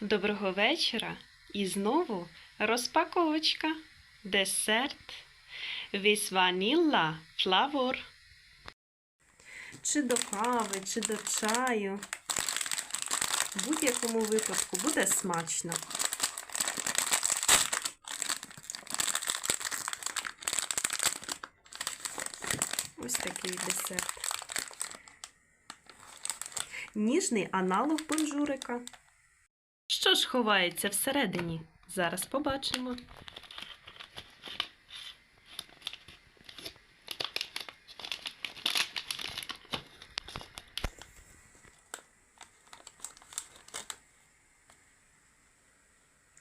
Доброго вечора. І знову розпаковочка. Десерт. Ванілла флавор. Чи до кави, чи до чаю. В будь-якому випадку буде смачно. Ось такий десерт. Ніжний аналог бонжурика. Що ж ховається всередині? Зараз побачимо.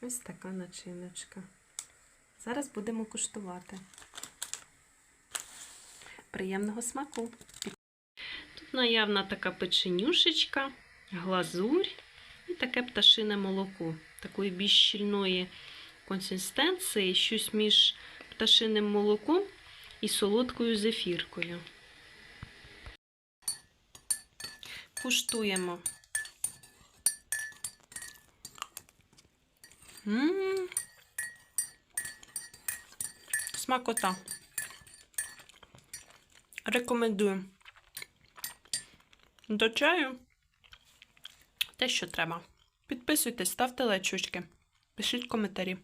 Ось така начиночка. Зараз будемо куштувати. Приємного смаку! Тут наявна така печенюшечка, глазурь і таке пташине молоко, такої більш щільної консистенції, щось між пташиним молоком і солодкою зефіркою. Куштуємо. М-м-м. Смакота. Рекомендую. До чаю те, що треба. Підписуйтесь, ставте лайчучки, пишіть коментарі.